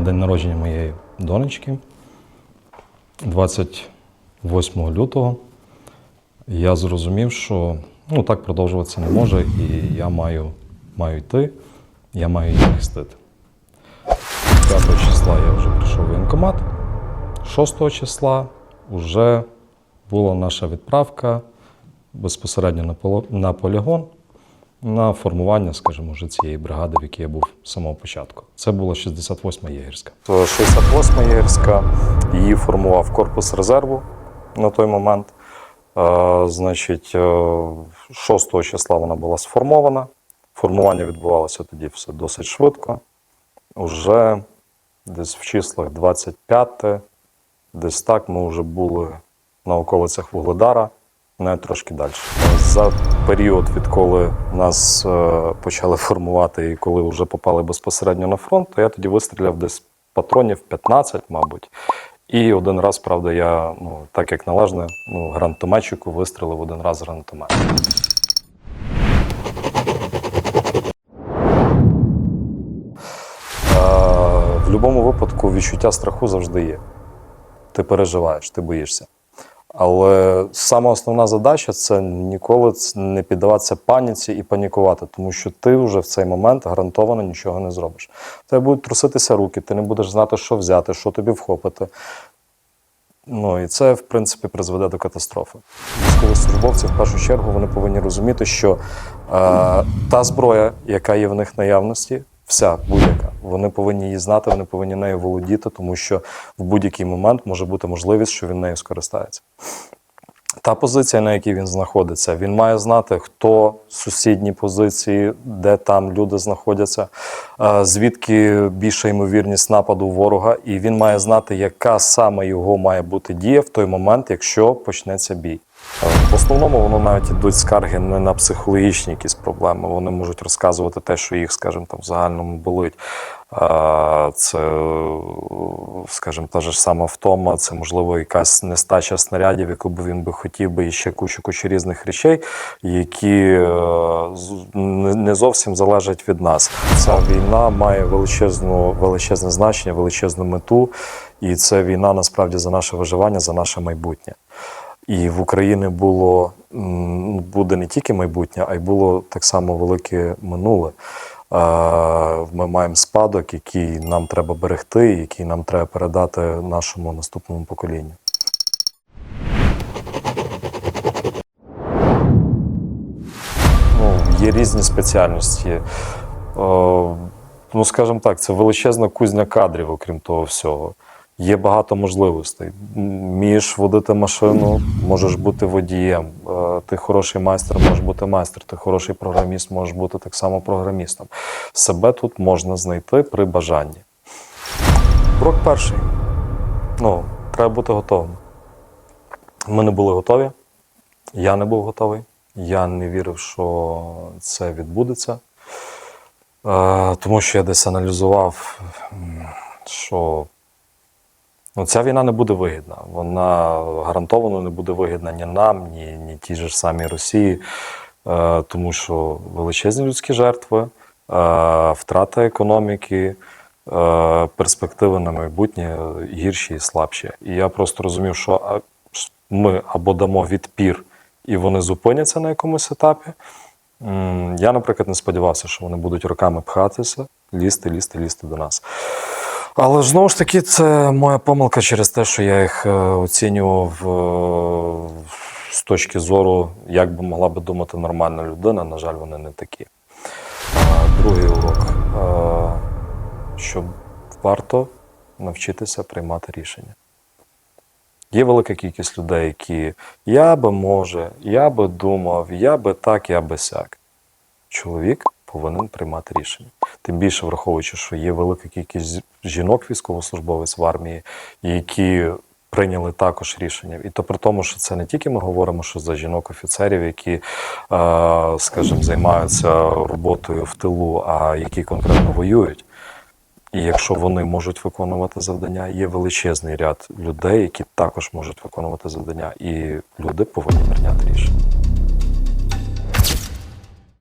на день народження моєї донечки, 28 лютого, я зрозумів, що ну, так продовжуватися не може, і я маю, маю йти, я маю її захистити. 5 числа я вже прийшов в воєнкомат. 6 числа вже була наша відправка безпосередньо на, полігон на формування, скажімо, вже цієї бригади, в якій я був з самого початку. Це була 68-ма єгерська. 68-ма єгерська, її формував корпус резерву на той момент. Е, значить, е, 6 числа вона була сформована. Формування відбувалося тоді все досить швидко. Уже десь в числах 25, десь так ми вже були на околицях Вугледара, навіть трошки далі. За період, відколи нас е, почали формувати і коли вже попали безпосередньо на фронт, то я тоді вистріляв десь патронів 15, мабуть. І один раз, правда, я, ну, так як належне, ну, гранатометчику вистрілив один раз з гранатомета. Е, В будь-якому випадку відчуття страху завжди є. Ти переживаєш, ти боїшся. Але сама основна задача це ніколи не піддаватися паніці і панікувати, тому що ти вже в цей момент гарантовано нічого не зробиш. Тебе будуть труситися руки, ти не будеш знати, що взяти, що тобі вхопити. Ну і це, в принципі, призведе до катастрофи. Військовослужбовці, в першу чергу, вони повинні розуміти, що е, та зброя, яка є в них наявності, вся будь-яка, вони повинні її знати, вони повинні нею володіти, тому що в будь-який момент може бути можливість, що він нею скористається. Та позиція, на якій він знаходиться, він має знати, хто сусідні позиції, де там люди знаходяться, е, звідки більша ймовірність нападу ворога, і він має знати, яка саме його має бути дія в той момент, якщо почнеться бій. В основному воно навіть ідуть скарги не на психологічні якісь проблеми. Вони можуть розказувати те, що їх, скажімо, там в загальному болить. Це, скажімо, та ж сама втома, це можливо якась нестача снарядів, яку би він би хотів би і ще кучу кучу різних речей, які е, не зовсім залежать від нас. Ця війна має величезну, величезне значення, величезну мету, і це війна насправді за наше виживання, за наше майбутнє. І в Україні було буде не тільки майбутнє, а й було так само велике минуле. Ми маємо спадок, який нам треба берегти, який нам треба передати нашому наступному поколінню. Ну, є різні спеціальності. Е, Ну, скажімо так, це величезна кузня кадрів, окрім того всього. Є багато можливостей. М, Вмієш водити машину, можеш бути водієм. Е, Ти хороший майстер, можеш бути майстер. Ти хороший програміст, можеш бути так само програмістом. Себе тут можна знайти при бажанні. Крок перший. Ну, треба бути готовим. Ми не були готові. Я не був готовий. Я не вірив, що це відбудеться. Е, тому що я десь аналізував, що ну, ця війна не буде вигідна. Вона гарантовано не буде вигідна ні нам, ні, ні тій ж самій Росії, е, тому що величезні людські жертви, е, втрата економіки, е, перспективи на майбутнє гірші і слабші. І я просто розумів, що ми або дамо відпір, і вони зупиняться на якомусь етапі. Я, наприклад, не сподівався, що вони будуть роками пхатися, лізти, лізти, лізти до нас. Але знову ж таки, це моя помилка через те, що я їх е, оцінював е, з точки зору, як би могла би думати нормальна людина. На жаль, вони не такі. Другий урок, е, що варто навчитися приймати рішення. Є велика кількість людей, які я би може, я би думав, я би так, я би сяк. Чоловік повинен приймати рішення. Тим більше враховуючи, що є велика кількість жінок військовослужбовець в армії, які прийняли також рішення. І то при тому, що це не тільки ми говоримо, що за жінок-офіцерів, які, е, скажімо, займаються роботою в тилу, а які конкретно воюють. І якщо вони можуть виконувати завдання, є величезний ряд людей, які також можуть виконувати завдання, і люди повинні прийняти рішення.